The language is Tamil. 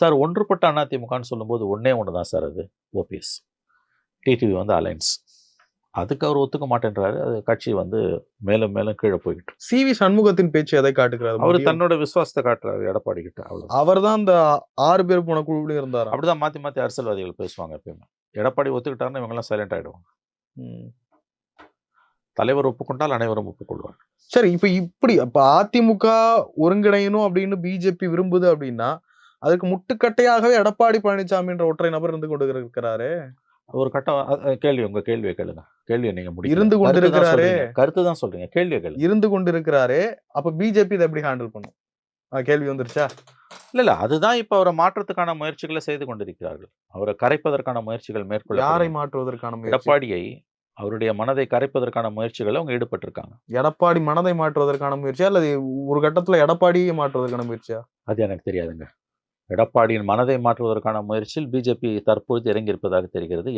சார் ஒன்றுபட்ட அதிமுகன்னு சொல்லும்போது ஒண்ணே ஒன்று தான் சார் அது ஓபிஎஸ். டிடிவி வந்து அலைன்ஸ் அதுக்கு அவர் ஒத்துக்க மாட்டேன்றாரு. அது கட்சி வந்து மேலும் மேலும் கீழே போய்கிட்டு சி வி சண்முகத்தின் பேச்சு எதை காட்டுகிறது அவர் தன்னோட விசுவாசத்தை காட்டுறாரு எடப்பாடி கிட்ட. அவ்வளவு அவர் தான் அந்த ஆறு பேர் போன குழுவில இருந்தாரா? அப்படிதான் மாத்தி மாத்தி அரசியல்வாதிகள் பேசுவாங்க எப்பயுமே. எடப்பாடி ஒத்துக்கிட்டாருன்னா இவங்கெல்லாம் சைலண்ட் ஆயிடுவாங்க. ம். தலைவர் ஒப்புக்கொண்டால் அனைவரும் ஒப்புக்கொள்வார். சரி இப்ப இப்படி அப்ப அதிமுக ஒருங்கிணையணும் அப்படின்னு பிஜேபி விரும்புது அப்படின்னா அதுக்கு முட்டுக்கட்டையாகவே எடப்பாடி பழனிசாமின்ற ஒற்றை நபர் இருந்து கொண்டு இருக்கிறாரு ஒரு கட்டம் கேள்வி உங்க கேள்வியை கேளுங்க. கேள்வியை நீங்க முடிக்கல. இருந்து கொண்டிருக்கிறாரே. சொல்றீங்க. கருத்து தான் சொல்றீங்க. கேள்வியை கேளுங்க இருந்து கொண்டு இருக்கிறாரு அப்ப பிஜேபி இதை எப்படி ஹேண்டில் பண்ணும்? கேள்வி வந்துருச்சா? இல்ல இல்ல. அதுதான் இப்ப அவரை மாற்றத்துக்கான முயற்சிகளை செய்து கொண்டிருக்கிறார்கள். அவரை கரைப்பதற்கான முயற்சிகள் மேற்கொள்ள யாரை மாற்றுவதற்கான எடப்பாடியை அவருடைய மனதை கரைப்பதற்கான முயற்சிகளை அவங்க ஈடுபட்டிருக்காங்க. எடப்பாடி மனதை மாற்றுவதற்கான முயற்சியா? அல்லது ஒரு கட்டத்துல எடப்பாடியை மாற்றுவதற்கான முயற்சியா? அது எனக்கு தெரியாதுங்க. எடப்பாடியின் மனதை மாற்றுவதற்கான முயற்சியில் பிஜேபி தற்பொழுது இறங்கியிருப்பதாக தெரிகிறது.